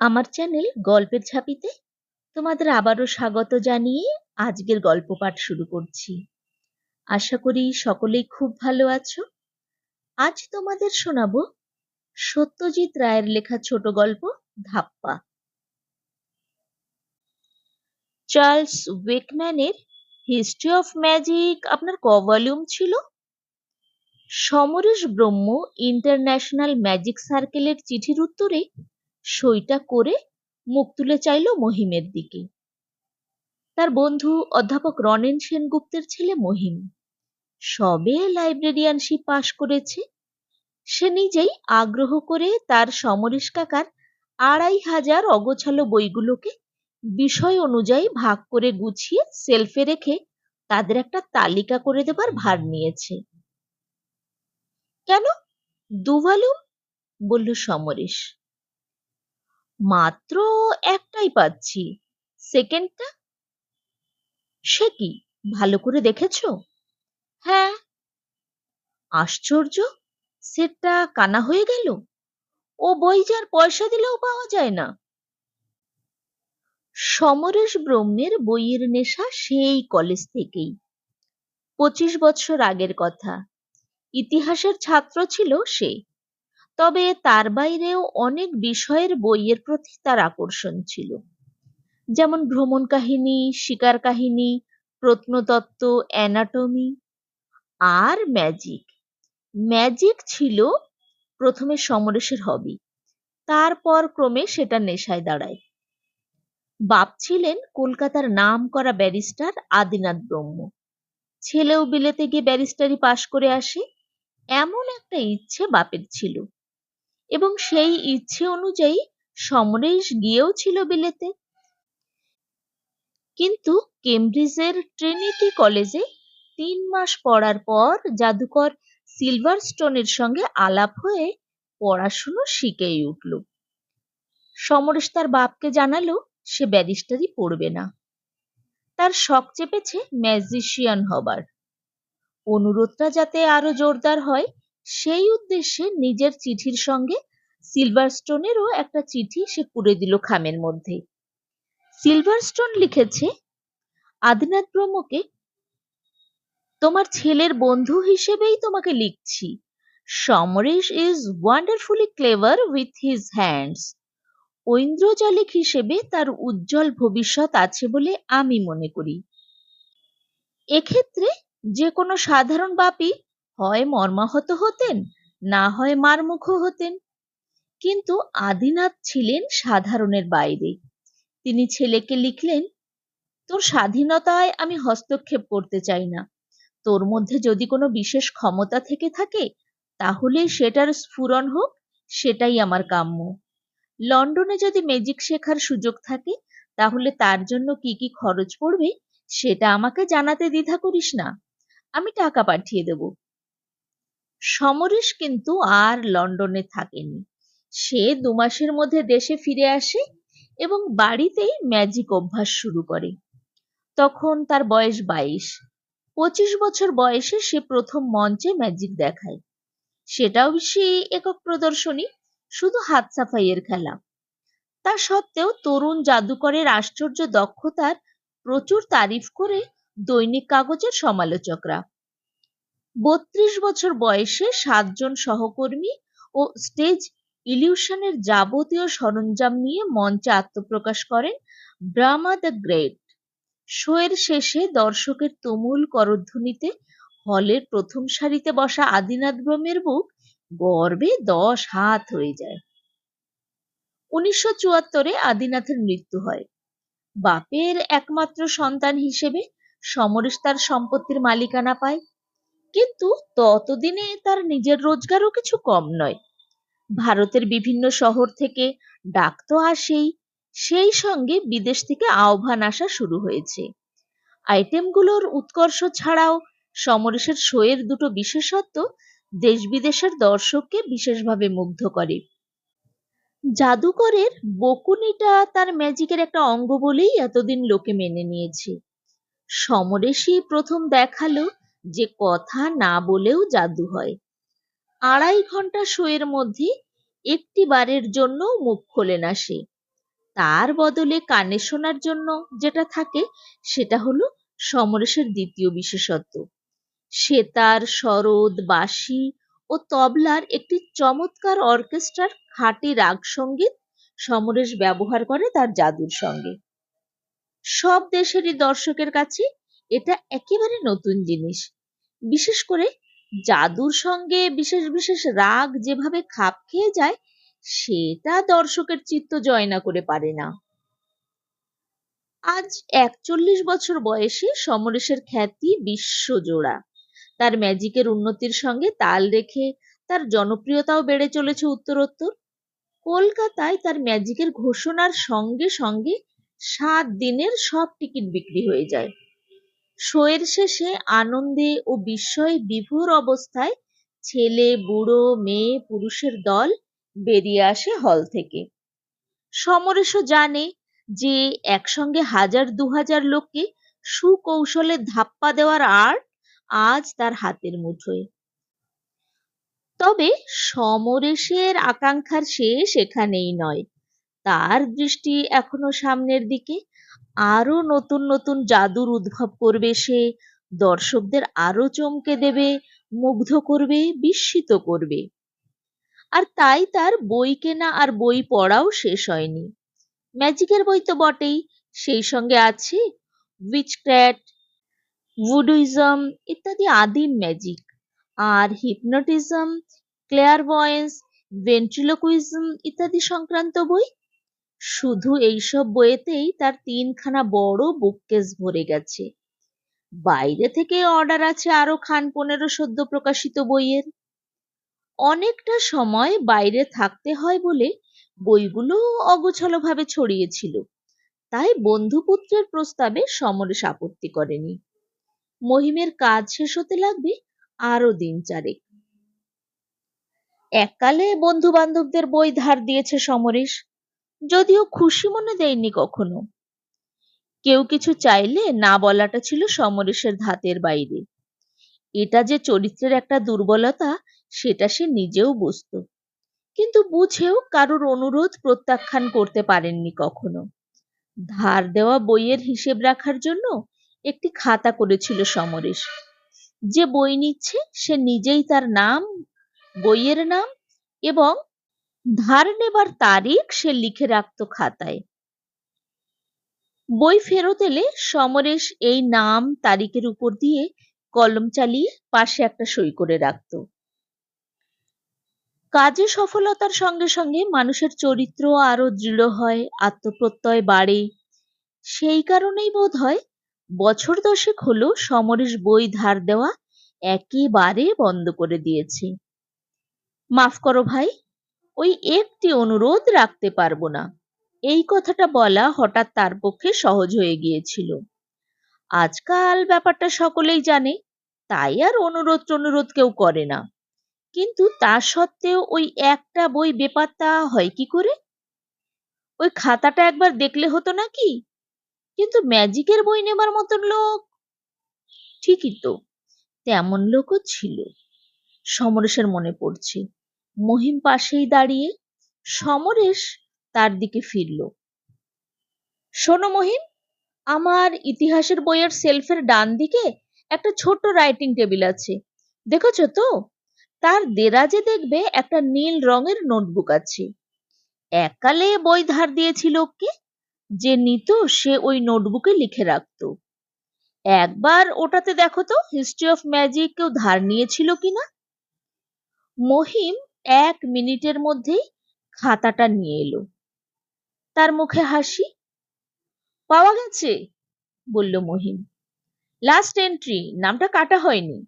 আমার চ্যানেল গল্পের ঝাঁপিতে তোমাদের আবারও স্বাগত জানিয়ে আজকের গল্প পাঠ শুরু করছি। আশা করি সকলেই খুব ভালো আছো। আজ তোমাদের শোনাবো সত্যজিৎ রায়ের লেখা ছোট গল্প ধাপ্পা। চার্লস ওয়েকম্যানের হিস্ট্রি অফ ম্যাজিক আপনার ক ভলিউম ছিল? সমরেশ ব্রহ্ম ইন্টারন্যাশনাল ম্যাজিক সার্কেলের চিঠির উত্তরে সইটা করে মুখ তুলে চাইল মহিমের দিকে। তার বন্ধু অধ্যাপক রনেন সেনগুপ্তের ছেলে মহিম। সবে লাইব্রেরিয়ানশিপ পাশ করেছে। সে নিজেই আগ্রহ করে তার সমরেশ কাকার আড়াই হাজার অগোছালো বইগুলোকে বিষয় অনুযায়ী ভাগ করে গুছিয়ে সেলফে রেখে তাদের একটা তালিকা করে দেবার ভার নিয়েছে। কেন? দু ভলিউম বলল সমরেশ। মাত্র একটাই পাচ্ছি। সেকেন্ডটা? সে কি, ভালো করে দেখেছ? হ্যাঁ। আশ্চর্য, সেটটা কানা হয়ে গেল। ও বই যার পয়সা দিলেও পাওয়া যায় না। সমরেশ ব্রহ্মের বইয়ের নেশা সেই কলেজ থেকেই। পঁচিশ বছর আগের কথা। ইতিহাসের ছাত্র ছিল সে। তবে তার বাইরেও অনেক বিষয়ের বইয়ের প্রতি তার আকর্ষণ ছিল। যেমন ভ্রমণ কাহিনী, শিকার কাহিনী, প্রত্নতত্ত্ব, অ্যানাটমি আর ম্যাজিক। ম্যাজিক ছিল প্রথমে সমরেশের হবি, তারপর ক্রমে সেটা নেশায় দাঁড়ায়। বাপ ছিলেন কলকাতার নাম করা ব্যারিস্টার আদিনাথ ব্রহ্ম। ছেলেও বিলেতে গিয়ে ব্যারিস্টারি পাশ করে আসে, এমন একটা ইচ্ছে বাপের ছিল। এবং সেই ইচ্ছে অনুযায়ী সমরেশ গিয়েও ছিল বিলেতে। কিন্তু কেমব্রিজের ট্রিনিটি কলেজে তিন মাস পড়ার পর জাদুকর সিলভার স্টোনের সঙ্গে আলাপ হয়ে পড়াশুনো শিখেই উঠল। সমরেশ তার বাপকে জানালো, সে ব্যারিস্টারি পড়বে না। তার শখ চেপেছে ম্যাজিশিয়ান হবার। অনুরোধটা যাতে আরও জোরদার হয় সেই উদ্দেশ্যে নিজের চিঠির সঙ্গে সিলভারস্টোনেরও একটা চিঠি সে পুরে দিল খামের মধ্যে। সিলভারস্টোন লিখেছে, আদিনাথ ব্রহ্মকে তোমার ছেলের বন্ধু হিসেবেই তোমাকে লিখছি। Samaresh is wonderfully clever with his hands ঐন্দ্রজালিক হিসেবে তার উজ্জ্বল ভবিষ্যৎ আছে বলে আমি মনে করি। এক্ষেত্রে যে কোনো সাধারণ বাপি হয় মর্মাহত হতেন, না হয় মারমুখ হতেন। কিন্তু আদিনাথ ছিলেন সাধারণের বাইরে। তিনি ছেলেকে লিখলেন, তোর স্বাধীনতায় আমি হস্তক্ষেপ করতে চাই না। তোর মধ্যে যদি কোনো বিশেষ ক্ষমতা থেকে থাকে, তাহলে সেটার স্ফুরণ হোক, সেটাই আমার কাম্য। লন্ডনে যদি ম্যাজিক শেখার সুযোগ থাকে, তাহলে তার জন্য কি কি খরচ পড়বে, সেটা আমাকে জানাতে দ্বিধা করিস না। আমি টাকা পাঠিয়ে দেব। সমরেশ কিন্তু আর লন্ডনে থাকেনি। সে দু মাসের মধ্যে দেশে ফিরে আসে এবং বাড়িতেই ম্যাজিক অভ্যাস শুরু করে। তখন তার বয়স বাইশ। পঁচিশ বছর বয়সে সে প্রথম মঞ্চে ম্যাজিক দেখায়। সেটাও সে একক প্রদর্শনী, শুধু হাত সাফাইয়ের খেলা। তা সত্ত্বেও তরুণ জাদুকরের আশ্চর্য দক্ষতার প্রচুর তারিফ করে দৈনিক কাগজের সমালোচকরা বত্রিশ বছর বয়সে সাতজন সহকর্মী ও স্টেজ ইলিউশনের যাবতীয় সরঞ্জাম নিয়ে মঞ্চে আত্মপ্রকাশ করেন ব্রামা দ্য গ্রেট। শোয়ের শেষে দর্শকের তুমুল করধ্বনিতে হলের প্রথম সারিতে বসা আদিনাথ ব্রহ্মের বুক গর্বে দশ হাত হয়ে যায়। উনিশশো চুয়াত্তরে আদিনাথের মৃত্যু হয়। বাপের একমাত্র সন্তান হিসেবে সমরেশ তার সম্পত্তির মালিকানা পায়। কিন্তু ততদিনে তার নিজের রোজগারও কিছু কম নয়। ভারতের বিভিন্ন শহর থেকে ডাক তো আসেই, সেই সঙ্গে বিদেশ থেকে আহ্বান আসা শুরু হয়েছে। আইটেমগুলোর উৎকর্ষ ছাড়াও সমরেশের শোয়ের দুটো বিশেষত্ব দেশ বিদেশের দর্শককে বিশেষভাবে মুগ্ধ করে। জাদুকরের বকুনিটা তার ম্যাজিকের একটা অঙ্গ বলেই এতদিন লোকে মেনে নিয়েছে। সমরেশই প্রথম দেখাল যে কথা না বলেও জাদু হয়। আড়াই ঘণ্টা শোয়ের মধ্যে একটি বারের জন্য মুখ খোলে না সে। তার বদলে কানে শোনার জন্য যেটা থাকে, সেটা হলো সমরেশের দ্বিতীয় বিশেষত্ব। সেতার সরোদ বাঁশি ও তবলার একটি চমৎকার অর্কেস্ট্রার খাঁটি রাগ সংগীত সমরেশ ব্যবহার করে তার জাদুর সঙ্গে। সব দেশেরই দর্শকের কাছে এটা একেবারে নতুন জিনিস। বিশেষ করে জাদুর সঙ্গে বিশেষ বিশেষ রাগ যেভাবে খাপ খেয়ে যায়, সেটা দর্শকের চিত্ত জয় না করে পারে না। আজ একচল্লিশ বছর বয়সে সমরেশের খ্যাতি বিশ্বজোড়া। তার ম্যাজিকের উন্নতির সঙ্গে তাল রেখে তার জনপ্রিয়তাও বেড়ে চলেছে উত্তরোত্তর। কলকাতায় তার ম্যাজিকের ঘোষণার সঙ্গে সঙ্গে সাত দিনের সব টিকিট বিক্রি হয়ে যায়। শোয়ের শেষে আনন্দে ও বিস্ময়ে বিভোর অবস্থায় ছেলে, বুড়ো, মেয়ে, পুরুষের দল বেরিয়ে আসে হল থেকে। সমরেশ জানে যে একসঙ্গে হাজার দু হাজার লোককে সুকৌশলে ধাপ্পা দেওয়ার আর্ট আজ তার হাতের মুঠোয়। তবে সমরেশের আকাঙ্ক্ষার শেষ এখানেই নয়। তার দৃষ্টি এখনও সামনের দিকে। আরও নতুন নতুন জাদুর উদ্ভব করবে সে। দর্শকদের আরও চমকে দেবে, মুগ্ধ করবে, বিস্মিত করবে। আর তাই তার বই কেনা আর বই পড়াও শেষ হয়নি। ম্যাজিকের বই তো বটেই, সেই সঙ্গে আছে উইচক্র্যাট, ভুডুইজম ইত্যাদি আদিম ম্যাজিক। আর হিপনোটিজম ক্লেয়ার ক্লেয়ারভয়েন্স, ভেন্ট্রিলোকুইজম ইত্যাদি সংক্রান্ত বই শুধু এইসব বইয়েতেই তার তিনখানা বড় বুককেস ভরে গেছে। বাইরে থেকে অর্ডার আছে আরও খান পনেরো সদ্য প্রকাশিত বইয়ের। অনেকটা সময় বাইরে থাকতে হয় বলে বইগুলো অগোছালোভাবে ছড়িয়েছিল। তাই বন্ধুপুত্রের প্রস্তাবে সমরেশ আপত্তি করেনি। মহিমের কাজ শেষ হতে লাগবে আরও দিন চারেক। এককালে বন্ধু বান্ধবদের বই ধার দিয়েছে সমরেশ। যদিও খুশি মনে দেয়নি কখনো। কেউ কিছু চাইলে না বলাটা ছিল সমরেশের ধাতের বাইরে। এটা যে চরিত্রের একটা দুর্বলতা, সেটা সে নিজেও বুঝত। কিন্তু বুঝেও কারোর অনুরোধ প্রত্যাখ্যান করতে পারেননি কখনো। ধার দেওয়া বইয়ের হিসেব রাখার জন্য একটি খাতা করেছিল সমরেশ। যে বই নিচ্ছে, সে নিজেই তার নাম, বইয়ের নাম এবং ধার নেবার তারিখ সে লিখে রাখত খাতায়। বই ফেরত এলে সমরেশ এই নাম তারিখের উপর দিয়ে কলম চালিয়ে পাশে একটা সই করে রাখত। কাজে সফলতার সঙ্গে সঙ্গে মানুষের চরিত্র আরও দৃঢ় হয়, আত্মপ্রত্যয় বাড়ে। সেই কারণেই বোধ হয় বছর দশেক হলো সমরেশ বই ধার দেওয়া একেবারে বন্ধ করে দিয়েছে। মাফ করো ভাই ওই একটি অনুরোধ রাখতে পারব না। এই কথাটা বলা হঠাৎ তার পক্ষে সহজ হয়ে গিয়েছিল। আজকাল ব্যাপারটা সকলেই জানে, তাই আর অনুরোধ অনুরোধ কেউ করে না। কিন্তু তা সত্ত্বেও ওই একটা বই বেপাত্তা হয় কি করে? ওই খাতাটা একবার দেখলে হতো নাকি? কিন্তু ম্যাজিকের বই নেবার মতন লোক? ঠিকই তো, তেমন লোকও ছিল। সমরেশের মনে পড়ছে। মহিম পাশেই দাঁড়িয়ে সমরেশ তার দিকে ফিরল। শোনো মহিম, আমার ইতিহাসের বইয়ের সেলফের ডান দিকে একটা ছোট রাইটিং টেবিল আছে। দেখেছ তো? তার দেরাজে দেখবে একটা নীল রঙের নোটবুক আছে। এককালে বই ধার দিয়েছিল ওকে, যে নিত সে ওই নোটবুকে লিখে রাখতো। একবার ওটাতে দেখো তো হিস্ট্রি অফ ম্যাজিক কেউ ধার নিয়েছিল কিনা? মহিম এক মিনিটের মধ্যেই খাতাটা নিয়ে এলো। তার মুখে হাসি। পাওয়া গেছে, বলল মহিম। লাস্ট এন্ট্রি নামটা কাটা হয়নি।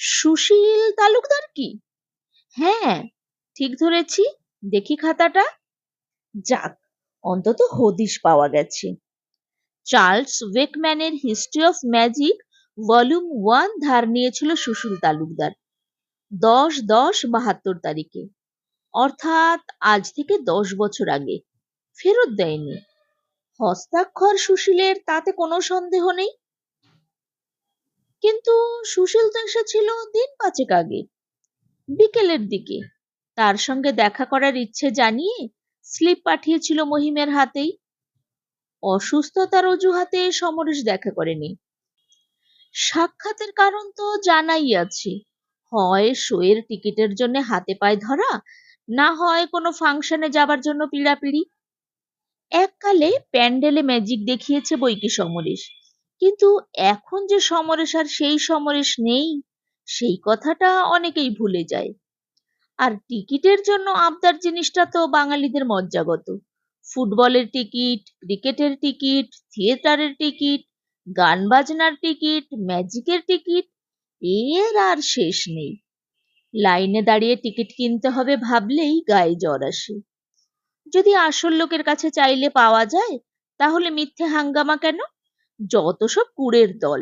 সুশীল তালুকদার কি? হ্যাঁ ঠিক ধরেছি, দেখি খাতাটা। যাক, অন্তত হদিশ পাওয়া গেছে। Charles ওয়েকম্যানের history of magic volume one ধার নিয়েছিল সুশীল তালুকদার। দশ দশ বাহাত্তর তারিখে। অর্থাৎ আজ থেকে দশ বছর আগে। ফেরত দেয়নি। হস্তাক্ষর সুশীলের তাতে কোনো সন্দেহ নেই? কিন্তু সুশীল তো এসেছিল দিন পাঁচেক আগে। বিকেলের দিকে। তার সঙ্গে দেখা করার ইচ্ছে জানিয়ে স্লিপ পাঠিয়েছিল মহিমের হাতেই। অসুস্থতার অজুহাতে সমরেশ দেখা করেনি। সাক্ষাতের কারণ তো জানাই আছে। হয় শোয়ের টিকিটের জন্য হাতে পায়ে ধরা? না হয় কোনো ফাংশনে যাবার জন্য পিড়াপিড়ি? এককালে প্যান্ডেলে ম্যাজিক দেখিয়েছে বইকি সমরেশ। কিন্তু এখন যে সমরেশ আর সেই সমরেশ নেই, সেই কথাটা অনেকেই ভুলে যায়। আর টিকিটের জন্য আবদার জিনিসটা তো বাঙালিদের মজ্জাগত। ফুটবলের টিকিট, ক্রিকেটের টিকিট, থিয়েটারের টিকিট, গান বাজনার টিকিট ম্যাজিকের টিকিট এর আর শেষ নেই। লাইনে দাঁড়িয়ে টিকিট কিনতে হবে ভাবলেই গায়ে জ্বর আসে। যদি আসল লোকের কাছে চাইলে পাওয়া যায়, তাহলে মিথ্যে হাঙ্গামা কেন? যত সব কুড়ের দল।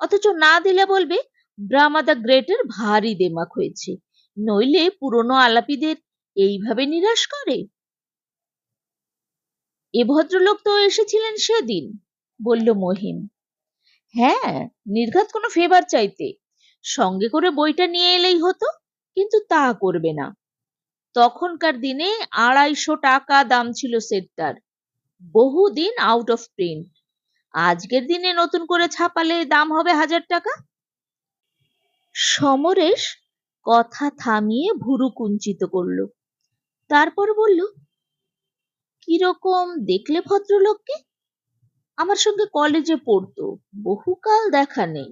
অথচ না দিলে বলবে ব্রাহ্মা দ্য গ্রেটের ভারী দেমাক হয়েছে। নইলে পুরনো আলাপিদের এইভাবে নিরাশ করে? এ ভদ্রলোক তো এসেছিলেন সেদিন, বলল মহিম। হ্যাঁ নির্ঘাত কোনো ফেভার চাইতে। সঙ্গে করে বইটা নিয়ে এলেই হতো, কিন্তু তা করবে না। তখনকার দিনে আড়াইশো টাকা দাম ছিল সেটটার। বহুদিন আউট অফ প্রিন্ট আজকের দিনে নতুন করে ছাপালে দাম হবে হাজার টাকা। সমরেশ কথা থামিয়ে ভুরু কুঞ্চিত করল। তারপর বলল, কীরকম দেখলে ভদ্রলোককে? আমার সঙ্গে কলেজে পড়তো। বহুকাল দেখা নেই।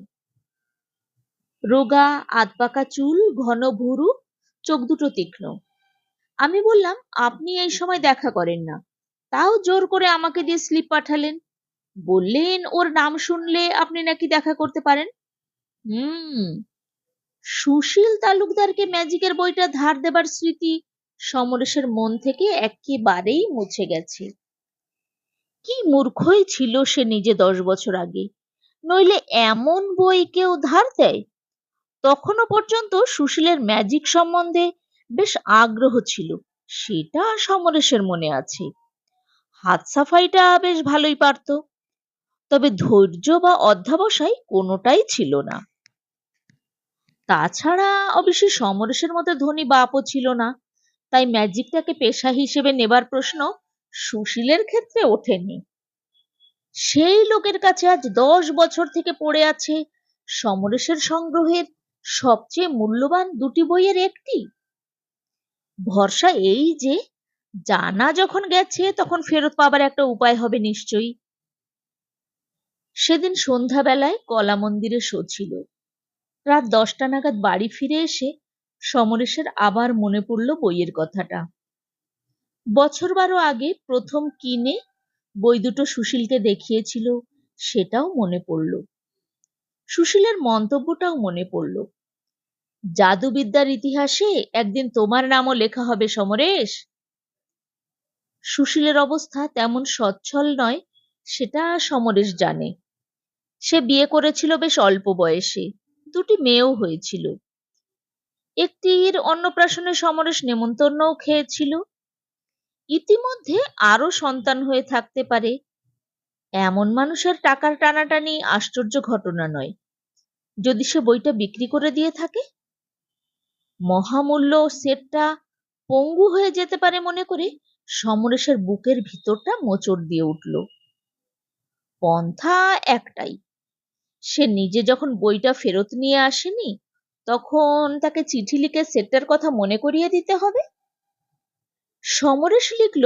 রোগা, আধপাকা চুল, ঘন ভুরু, চোখ দুটো তীক্ষ্ণ। আমি বললাম, আপনি এই সময় দেখা করেন না। তাও জোর করে আমাকে দিয়ে স্লিপ পাঠালেন। বললেন, ওর নাম শুনলে আপনি নাকি দেখা করতে পারেন? হুম। সুশীল তালুকদারকে ম্যাজিকের বইটা ধার দেবার স্মৃতি সমরেশের মন থেকে একেবারেই মুছে গেছে। কি মূর্খই ছিল সে নিজে দশ বছর আগে? নইলে এমন বই কেউ ধার দেয়? তখনও পর্যন্ত সুশীলের ম্যাজিক সম্বন্ধে বেশ আগ্রহ ছিল, সেটা সমরেশের মনে আছে। হাত সাফাইটা বেশ ভালোই পারত, তবে ধৈর্য বা অধ্যাবসায় কোনোটাই ছিল না। তাছাড়া অবশ্যই সমরেশের মতো ধনী বাপও ছিল না, তাই ম্যাজিকটাকে পেশা হিসেবে নেবার প্রশ্ন সুশীলের ক্ষেত্রে ওঠেনি। সেই লোকের কাছে আজ দশ বছর থেকে পড়ে আছে। সমরেশের সংগ্রহের সবচেয়ে মূল্যবান দুটি বইয়ের একটি। ভরসা এই যে, জানা যখন গেছে তখন ফেরত পাবার একটা উপায় হবে নিশ্চয়ই। সেদিন সন্ধ্যাবেলায় কলা মন্দিরে শো ছিল রাত দশটা নাগাদ বাড়ি ফিরে এসে সমরেশের আবার মনে পড়ল বইয়ের কথাটা। বছর বারো আগে প্রথম কিনে বই দুটো সুশীলকে দেখিয়েছিল, সেটাও মনে পড়ল। সুশীলের মন্তব্যটাও মনে পড়ল। জাদুবিদ্যার ইতিহাসে একদিন তোমার নামও লেখা হবে সমরেশ। সুশীলের অবস্থা তেমন সচ্ছল নয়, সেটা সমরেশ জানে। সে বিয়ে করেছিল বেশ অল্প বয়সে, দুটি মেয়েও হয়েছিল। একটির অন্নপ্রাশনে সমরেশ নেমন্তন্নও খেয়েছিল ইতিমধ্যে আরও সন্তান হয়ে থাকতে পারে। এমন মানুষের টাকার টানাটানি আশ্চর্য ঘটনা নয়। যদি সে বইটা বিক্রি করে দিয়ে থাকে? মহামূল্য সেটটা পঙ্গু হয়ে যেতে পারে মনে করে সমরেশের বুকের ভিতরটা মোচড় দিয়ে উঠল। পন্থা একটাই। সে নিজে যখন বইটা ফেরত নিয়ে আসেনি, তখন তাকে চিঠি লিখে সেটটার কথা মনে করিয়ে দিতে হবে? সমরেশ লিখল,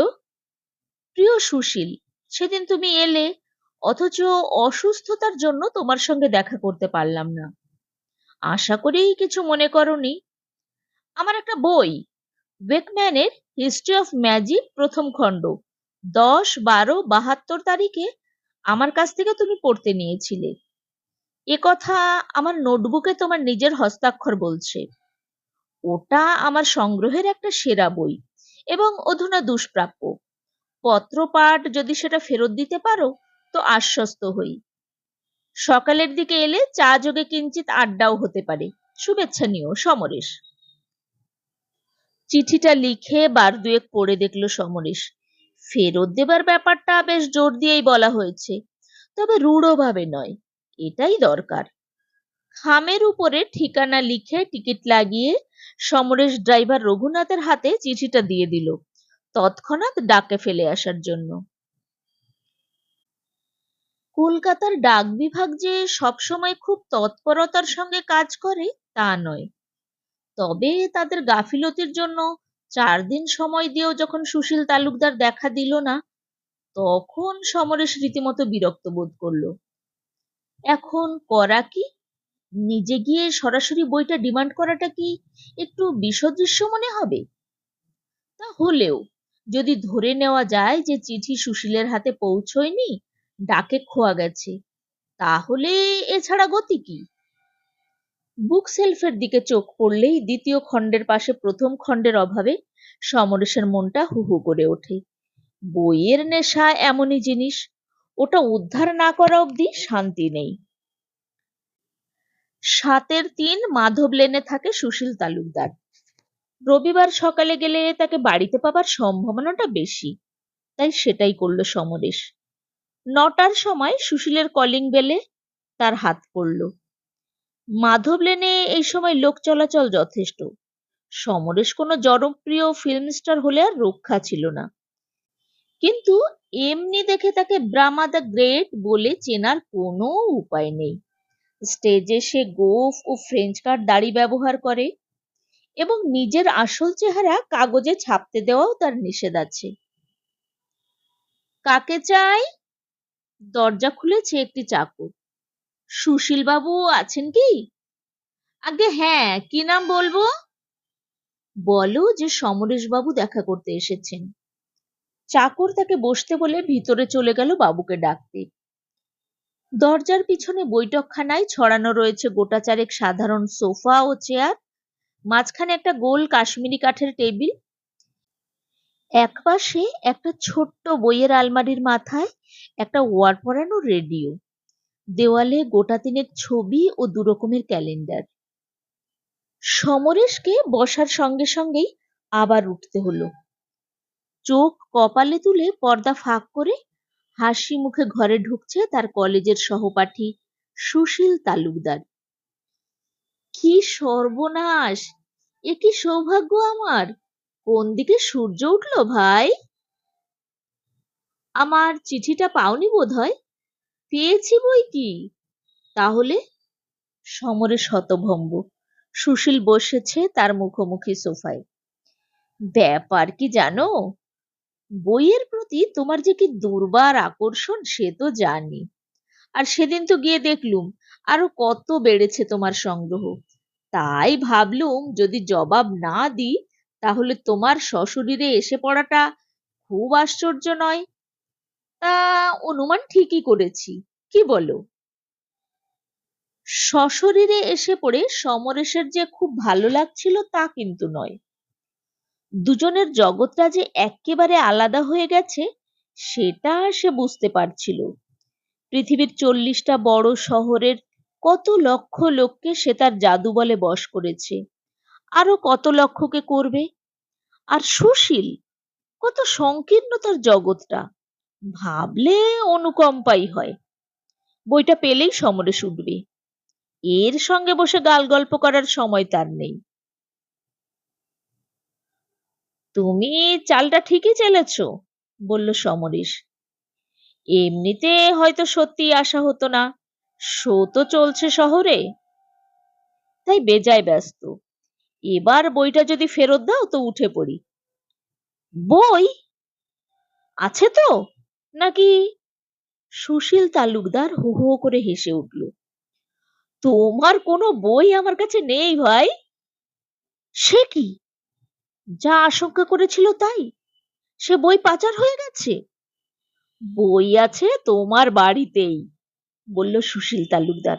প্রিয় সুশীল, সেদিন তুমি এলে, অথচ অসুস্থতার জন্য তোমার সঙ্গে দেখা করতে পারলাম না। আশা করি কিছু মনে করনি। আমার একটা বই ওয়েকম্যানের হিস্ট্রি অফ ম্যাজিক প্রথম খণ্ড, দশ বারো বাহাত্তর তারিখে আমার কাছ থেকে তুমি পড়তে নিয়েছিলে। এ কথা আমার নোটবুকে তোমার নিজের হস্তাক্ষর বলছে। ওটা আমার সংগ্রহের একটা সেরা বই। এবং অধুনা দুষ্প্রাপ্য। পত্রপাঠ যদি সেটা ফেরত দিতে পারো, তো আশ্বস্ত হই। সকালের দিকে এলে চা যোগে কিঞ্চিত আড্ডাও হতে পারে। শুভেচ্ছা নিও, সমরেশ। চিঠিটা লিখে বার দুয়েক পড়ে দেখল সমরেশ। ফেরত দেবার ব্যাপারটা বেশ জোর দিয়েই বলা হয়েছে। তবে রূঢ়ভাবে নয়, এটাই দরকার। খামের উপরে ঠিকানা লিখে টিকিট লাগিয়ে সমরেশ ড্রাইভার রঘুনাথের হাতে চিঠিটা দিয়ে দিল। তৎক্ষণাৎ ডাকে ফেলে আসার জন্য। কলকাতার ডাক বিভাগ যে সবসময় খুব তৎপরতার সঙ্গে কাজ করে, তা নয়। তবে তাদের গাফিলতির জন্য চার দিন সময় দিয়েও যখন সুশীল তালুকদার দেখা দিল না, তখন সমরেশ রীতিমতো বিরক্ত বোধ করল। এখন করা কি? নিজে গিয়ে সরাসরি বইটা ডিমান্ড করাটা কি একটু বিসদৃশ্য মনে হবে? তা হলেও, যদি ধরে নেওয়া যায় যে চিঠি সুশীলের হাতে পৌঁছয়নি, ডাকে খোয়া গেছে, তাহলে এছাড়া গতি কি? বুক সেলফের দিকে চোখ পড়লেই দ্বিতীয় খণ্ডের পাশে প্রথম খণ্ডের অভাবে সমরেশের মনটা হু হু করে ওঠে। বইয়ের নেশা এমনই জিনিস, ওটা উদ্ধার না করা অবধি শান্তি নেই। সাতের তিন মাধব লেনে থাকে সুশীল তালুকদার। রবিবার সকালে গেলে তাকে বাড়িতে পাবার সম্ভাবনাটা বেশি, তাই সেটাই করল সমরেশ। নটার সময় সুশীলের কলিং বেলে তার হাত পড়ল। মাধব লেনে এই সময় লোক চলাচল যথেষ্ট। সমরেশ কোনো জনপ্রিয় ফিল্ম স্টার হলে আর রক্ষা ছিল না। কিন্তু এমনি দেখে তাকে ব্রামা দ্য গ্রেট বলে চেনার কোনো উপায় নেই। স্টেজে সে গোফ ও ফ্রেঞ্চ কাট দাড়ি ব্যবহার করে এবং নিজের আসল চেহারা কাগজে ছাপতে দেওয়াও তার নিষেধ আছে। কাকে চাই? দরজা খুলেছে একটি চাকর। সুশীল বাবু আছেন কি? আগে হ্যাঁ কি নাম বলব? বলো যে সমরেশ বাবু দেখা করতে এসেছেন। চাকর তাকে বসতে বলে ভিতরে চলে গেল বাবুকে ডাকতে। দরজার পিছনে বৈঠকখানায় ছড়ানো রয়েছে গোটা চারেক সাধারণ সোফা ও চেয়ার, মাঝখানে একটা গোল কাশ্মীরি কাঠের টেবিল। একপাশে একটা ছোট্ট বইয়ের আলমারির মাথায় একটা ওয়ার পরানো রেডিও। দেওয়ালে গোটা তিনের ছবি ও দুরকমের ক্যালেন্ডার। সমরেশকে বসার সঙ্গে সঙ্গেই আবার উঠতে হলো। চোখ কপালে তুলে পর্দা ফাঁক করে হাসি মুখে ঘরে ঢুকছে তার কলেজের সহপাঠী সুশীল তালুকদার। কি সর্বনাশ! এ কি সৌভাগ্য আমার! কোন দিকে সূর্য উঠল ভাই? আমার চিঠিটা পাওনি বোধ হয় পেয়েছি বই কি? তাহলে সমরে শতভম্ব। সুশীল বসেছে তার মুখোমুখি সোফায়। ব্যাপার কি জানো? বইয়ের প্রতি তোমার যে কি দুর্বার আকর্ষণ, সে তো জানি। আর সেদিন তো গিয়ে দেখলুম, আরও কত বেড়েছে তোমার সংগ্রহ। তাই ভাবলুম, যদি জবাব না দিই, তাহলে তোমার সশরীরে এসে পড়াটা খুব আশ্চর্য নয়। তা অনুমান ঠিকই করেছি, কি বলো? সশরীরে এসে পড়ে সমরেশের যে খুব ভালো লাগছিল তা কিন্তু নয়। দুজনের জগৎটা যে একেবারে আলাদা হয়ে গেছে, সেটা সে বুঝতে পারছিল। পৃথিবীর চল্লিশটা বড় শহরের কত লক্ষ লোককে সে তার জাদু বলে বশ করেছে। আরও কত লক্ষকে করবে? আর সুশীল, কত সংকীর্ণ তার জগৎটা। ভাবলে অনুকম্পাই হয়। বইটা পেলেই সমরেশ উঠবে এর সঙ্গে বসে গাল গল্প করার সময় তার নেই। তুমি চালটা ঠিকই চেলেছ, বলল সমরেশ। এমনিতে হয়তো সত্যি আসা হতো না। শো তো চলছে শহরে। তাই বেজায় ব্যস্ত। এবার বইটা যদি ফেরত দাও তো উঠে পড়ি। বই? আছে তো? নাকি? সুশীল তালুকদার হু হু করে হেসে উঠল। তোমার কোনো বই আমার কাছে নেই ভাই। সে কি? যা আশঙ্কা করেছিল তাই? সে বই পাচার হয়ে গেছে? বই আছে তোমার বাড়িতেই, বলল সুশীল তালুকদার।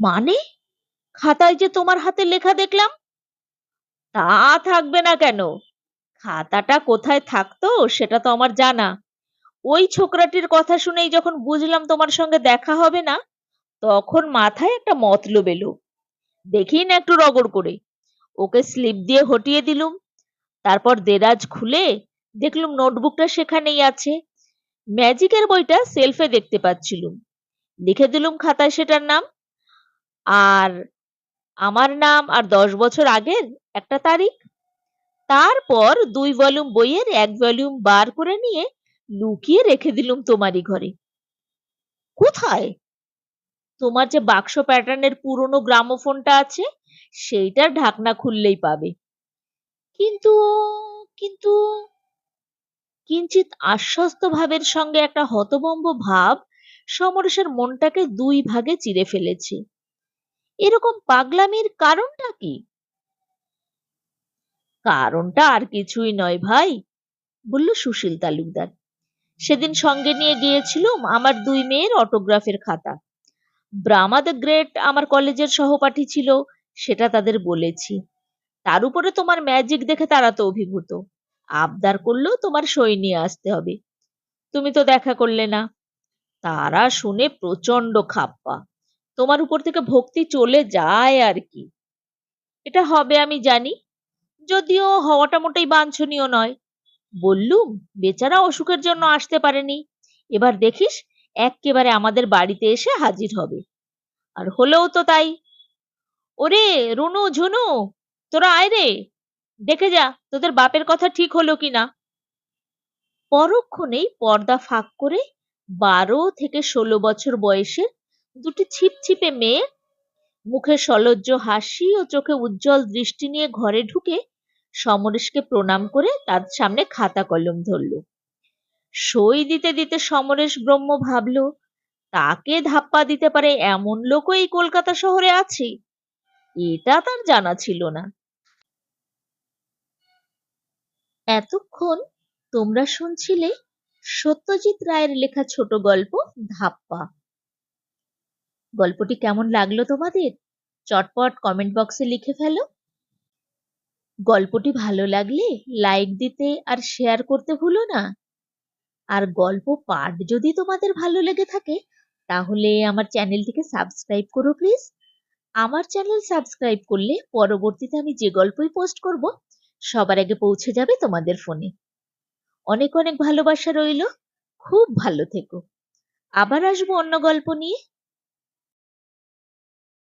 মানে? খাতায় যে তোমার হাতে লেখা দেখলাম? তা থাকবে না কেন? খাতাটা কোথায় থাকতো সেটা তো আমার জানা। ওই ছোকরাটির কথা শুনেই যখন বুঝলাম তোমার সঙ্গে দেখা হবে না, তখন মাথায় একটা মতলব এলো। দেখি না একটু রগড় করে। ওকে স্লিপ দিয়ে হটিয়ে দিলুম। তারপর দেরাজ খুলে দেখলুম নোটবুকটা সেখানেই আছে। ম্যাজিকের বইটা সেলফে দেখতে পাচ্ছিলুম। লিখে দিলুম খাতায় সেটার নাম। আর আমার নাম আর দশ বছর আগের একটা তারিখ। তারপর দুই ভলিউম বইয়ের এক ভলিউম বার করে নিয়ে লুকিয়ে রেখে দিলুম তোমারই ঘরে। কোথায়? তোমার যে বাক্স প্যাটার্নের পুরনো গ্রামোফোনটা আছে, সেইটার ঢাকনা খুললেই পাবে। কিন্তু কিন্তু কিঞ্চিত আশ্বস্ত ভাবের সঙ্গে একটা হতবম্ব ভাব সমরেশের মনটাকে দুই ভাগে চিরে ফেলেছে। এরকম পাগলামির কারণটা কি? কারণটা আর কিছুই নয় ভাই, বলল সুশীল তালুকদার। সেদিন সঙ্গে নিয়ে গিয়েছিলুম আমার দুই মেয়ের অটোগ্রাফের খাতা। ব্রামা দ্য গ্রেট আমার কলেজের সহপাঠী ছিল, সেটা তাদের বলেছি। তার উপরে তোমার ম্যাজিক দেখে তারা তো অভিভূত। আবদার করলেও তোমার সই নিয়ে আসতে হবে। তুমি তো দেখা করলে না। তারা শুনে প্রচণ্ড খাপ্পা। তোমার উপর থেকে ভক্তি চলে যায় আর কি। এটা হবে আমি জানি। যদিও হওয়াটা মোটেই বাঞ্ছনীয় নয়। বললুম বেচারা অসুখের জন্য আসতে পারেনি। এবার দেখিস, এক্কেবারে আমাদের বাড়িতে এসে হাজির হবে। আর হলেও তো তাই। ওরে, রুনু, ঝুনু! তোরা আয় রে। দেখে যা, তোদের বাপের কথা ঠিক হলো কিনা পরক্ষণেই পর্দা ফাঁক করে বারো থেকে ষোলো বছর বয়সের দুটি ছিপছিপে মেয়ে মুখে সলজ্জ হাসি ও চোখে উজ্জ্বল দৃষ্টি নিয়ে ঘরে ঢুকে সমরেশকে প্রণাম করে তার সামনে খাতা কলম ধরল। সই দিতে দিতে সমরেশ ব্রহ্ম ভাবল, তাকে ধাপ্পা দিতে পারে এমন লোকও এই কলকাতা শহরে আছে। এটা তার জানা ছিল না। এতক্ষণ তোমরা শুনছিলে সত্যজিৎ রায়ের লেখা ছোট গল্প ধাপ্পা। গল্পটি কেমন লাগল তোমাদের? চটপট কমেন্ট বক্সে লিখে ফেলো। গল্পটি ভালো লাগলে লাইক দিতে আর শেয়ার করতে ভুলো না। আর গল্প পাঠ যদি তোমাদের ভালো লেগে থাকে, তাহলে আমার চ্যানেলটিকে সাবস্ক্রাইব করো প্লিজ আমার চ্যানেল সাবস্ক্রাইব করলে পরবর্তীতে আমি যে গল্পই পোস্ট করব সবার আগে পৌঁছে যাবে তোমাদের ফোনে। অনেক অনেক ভালোবাসা রইল। খুব ভালো থেকো। আবার আসব অন্য গল্প নিয়ে।